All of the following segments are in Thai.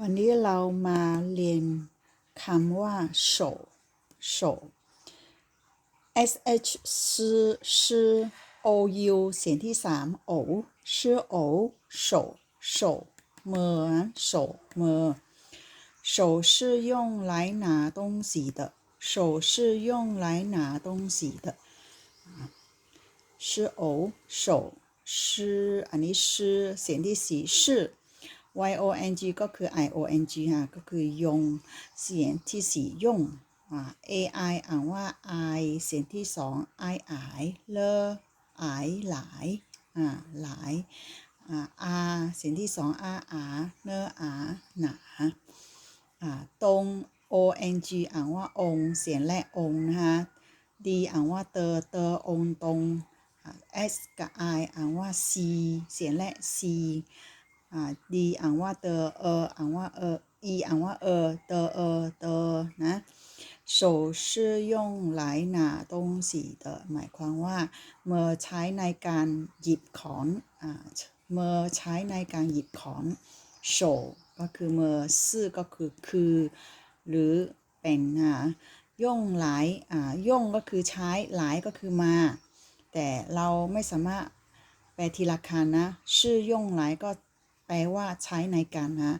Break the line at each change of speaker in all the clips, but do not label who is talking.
วันนี้เรามาเรียนคำว่า手手 S H ชื่อชื่อ O U เสียงที่สามโอชื่อโอ手手มือนะ手มือ手是用来拿东西的手是用来拿东西的是โอ手是อันนี้ชื่อเสียงที่สี่ชื่อ y o n g ก็คือ i o n g ฮะก็คือยง เสียงที่สี่ยงอ่า a i อ่านว่า i เสียงที่สอง i i เลอ i หลายอ่าหลายอ่า r เสียงที่สอง r r เนอ r หนาอ่าตรง o n g อ่านว่าองเสียงแรกองนะคะ d อ่านว่าเตอเตอองตรงอ่า s กับ i อ่านว่า c เสียงแรก c อ่า d อ่านว่าเตอเอออ่านว่าเออ e อ่านว่าเออเตอเออเตอนะ手是用来拿东西的หมายความว่ามือใช้ในการหยิบของอ่ามือใช้ในการหยิบของ手ก็คือมือซื่อก็คือคือ หรือเป็นนะย่งหลายอ่าย่งก็คือใช้หลายก็คือมา แต่เราไม่สามารถแปลทีละคำนะ ชื่อย่งหลายก็ แปลว่าใช้ในการนะ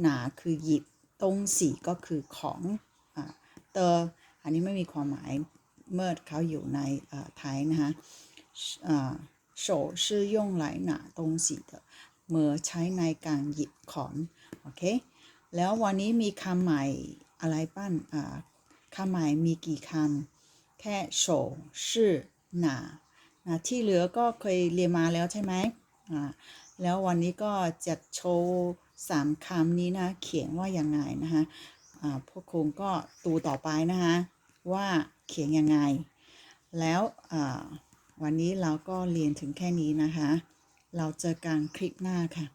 หนาคือหยิบตรงสีก็คือของอ่าเตออันนี้ไม่มีความหมายเมื่อเขาอยู่ในอ่าไทยนะคะอ่า手是用来拿东西的มือใช้ในการหยิบของ โอเค แล้ววันนี้มีคำใหม่อะไรบ้างอ่าคำใหม่มีกี่คำ แค่โฉชื่อหนานะที่เหลือก็เคยเรียนมาแล้วใช่ไหมอ่า แล้ววันนี้ก็จะโชว์สามคำนี้นะเขียนว่ายังไงนะคะพวกคงก็ดูต่อไปนะคะว่าเขียนยังไง แล้ววันนี้เราก็เรียนถึงแค่นี้นะคะ เราเจอกันคลิปหน้าค่ะ